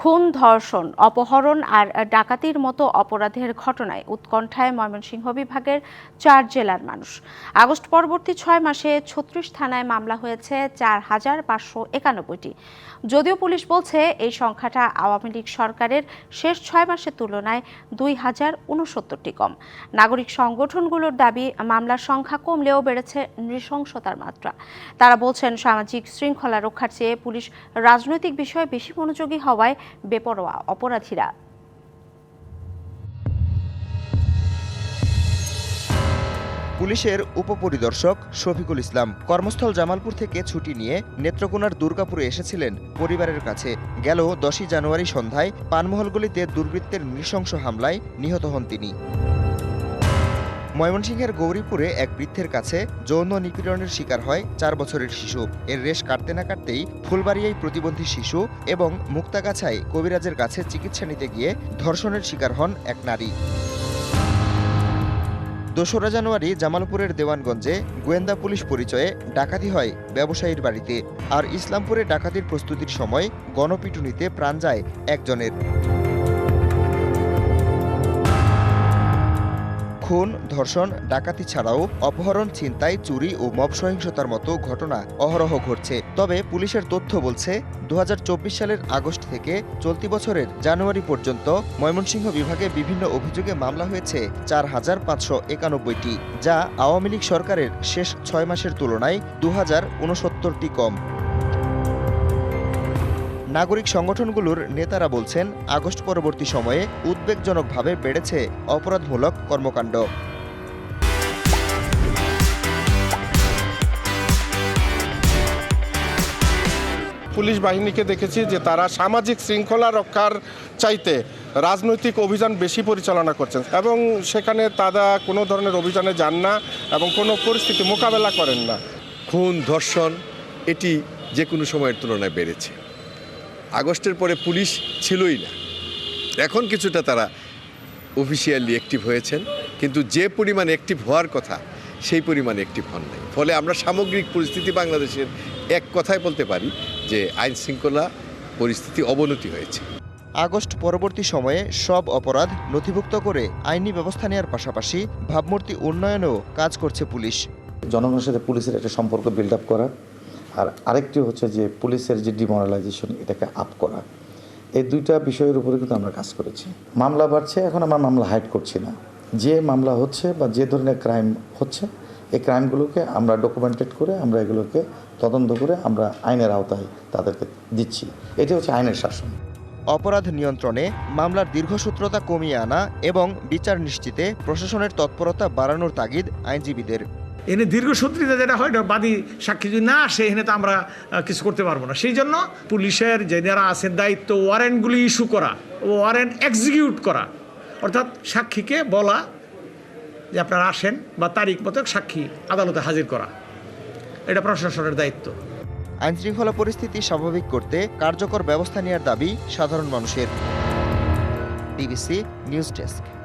খুন, ধর্ষণ, অপহরণ আর ডাকাতির মতো অপরাধের ঘটনায় উৎকণ্ঠায় ময়মনসিংহ বিভাগের চার জেলার মানুষ। আগস্ট পরবর্তী ছয় মাসে ছত্রিশ থানায় মামলা হয়েছে চার হাজার পাঁচশো একানব্বইটি। যদিও পুলিশ বলছে, এই সংখ্যাটা আওয়ামী লীগ সরকারের শেষ ছয় মাসের তুলনায় দুই হাজার উনসত্তরটি কম। নাগরিক সংগঠনগুলোর দাবি, মামলার সংখ্যা কমলেও বেড়েছে নৃশংসতার মাত্রা। তারা বলছেন, সামাজিক শৃঙ্খলা রক্ষার চেয়ে পুলিশ রাজনৈতিক বিষয়ে বেশি মনোযোগী হওয়ায় বেপরোয়া অপরাধীরা। পুলিশের উপপরিদর্শক শফিকুল ইসলাম কর্মস্থল জামালপুর থেকে ছুটি নিয়ে নেত্রকোনার দুর্গাপুরে এসেছিলেন পরিবারের কাছে। গেল দশই জানুয়ারি সন্ধ্যায় পানমহলগুলিতে দুর্বৃত্তের নৃশংস হামলায় নিহত হন তিনি। ময়মনসিংহের গৌরীপুরে এক বৃদ্ধের কাছে যৌন নিপীড়নের শিকার হয় চার বছরের শিশু। এর রেশ কাটতে না কাটতেই ফুলবাড়িয়ায় প্রতিবন্ধী শিশু এবং মুক্তাগাছায় কবিরাজের কাছে চিকিৎসা নিতে গিয়ে ধর্ষণের শিকার হন এক নারী। দোসরা জানুয়ারি জামালপুরের দেওয়ানগঞ্জে গোয়েন্দা পুলিশ পরিচয়ে ডাকাতি হয় ব্যবসায়ীর বাড়িতে। আর ইসলামপুরে ডাকাতির প্রস্তুতির সময় গণপিটুনিতে প্রাণ যায় একজনের। খুন, ধর্ষণ, ডাকাতি ছাড়াও অপহরণ, ছিনতাই, চুরি ও মব সহিংসতার মতো ঘটনা অহরহ ঘটছে। তবে পুলিশের তথ্য বলছে দু হাজার চব্বিশ সালের আগস্ট থেকে চলতি বছরের জানুয়ারি পর্যন্ত ময়মনসিংহ বিভাগে বিভিন্ন অভিযোগে মামলা হয়েছে চার হাজার পাঁচশো একানব্বইটি, যা আওয়ামী লীগ সরকারের শেষ ছয় মাসের তুলনায় দু কম। নাগরিক সংগঠনগুলোর নেতারা বলছেন আগস্ট পরবর্তী সময়ে উদ্বেগজনকভাবে বেড়েছে অপরাধমূলক কর্মকাণ্ড। পুলিশ বাহিনীকে দেখেছি যে তারা সামাজিক শৃঙ্খলা রক্ষার চাইতে রাজনৈতিক অভিযান বেশি পরিচালনা করছেন এবং সেখানে তারা কোনো ধরনের অভিযানে যান না এবং কোনো পরিস্থিতি মোকাবেলা করেন না। খুন ধর্ষণ এটি যে কোনো সময়ের তুলনায় বেড়েছে। আগস্টের পরে পুলিশ ছিলই না। এখন কিছুটা তারা অফিসিয়ালি অ্যাক্টিভ হয়েছেন কিন্তু যে পরিমাণ অ্যাক্টিভ হওয়ার কথা সেই পরিমাণ অ্যাক্টিভ হন নাই। ফলে আমরা সামগ্রিক পরিস্থিতি বাংলাদেশের এক কথায় বলতে পারি যে আইন শৃঙ্খলা পরিস্থিতি অবনতি হয়েছে। আগস্ট পরবর্তী সময়ে সব অপরাধ নথিভুক্ত করে আইনি ব্যবস্থা নেওয়ার পাশাপাশি ভাবমূর্তি উন্নয়নেও কাজ করছে পুলিশ। জনগণের সাথে পুলিশের একটা সম্পর্ক বিল্ড আপ করা আর আরেকটি হচ্ছে যে পুলিশের যে ডিমোরালাইজেশন, এটাকে আপ করা। এই দুইটা বিষয়ের উপরে কিন্তু আমরা কাজ করেছি। মামলা বাড়ছে, এখন আমরা মামলা হাইড করছি না। যে মামলা হচ্ছে বা যে ধরনের ক্রাইম হচ্ছে, এই ক্রাইমগুলোকে আমরা ডকুমেন্টেড করে, আমরা এগুলোকে তদন্ত করে আমরা আইনের আওতায় তাদেরকে দিচ্ছি। এটি হচ্ছে আইনের শাসন। অপরাধ নিয়ন্ত্রণে মামলার দীর্ঘসূত্রতা কমিয়ে আনা এবং বিচার নিশ্চিতে প্রশাসনের তৎপরতা বাড়ানোর তাগিদ আইনজীবীদের। এনে দীর্ঘসূত্রিতা যেটা হয় বাদী সাক্ষী যদি না আসে, এখানে তো আমরা কিছু করতে পারব না। সেই জন্য পুলিশের যারা আছে, দায়িত্ব ওয়ারেন্টগুলি ইস্যু করা ওয়ারেন্ট এক্সিকিউট করা। অর্থাৎ সাক্ষীকে বলা যে আপনারা আসেন বা তারিখ মতো সাক্ষী আদালতে হাজির করা। এটা প্রশাসনের দায়িত্ব। আইনশৃঙ্খলা পরিস্থিতি স্বাভাবিক করতে কার্যকর ব্যবস্থা নেওয়ার দাবি সাধারণ মানুষের। DBC news desk.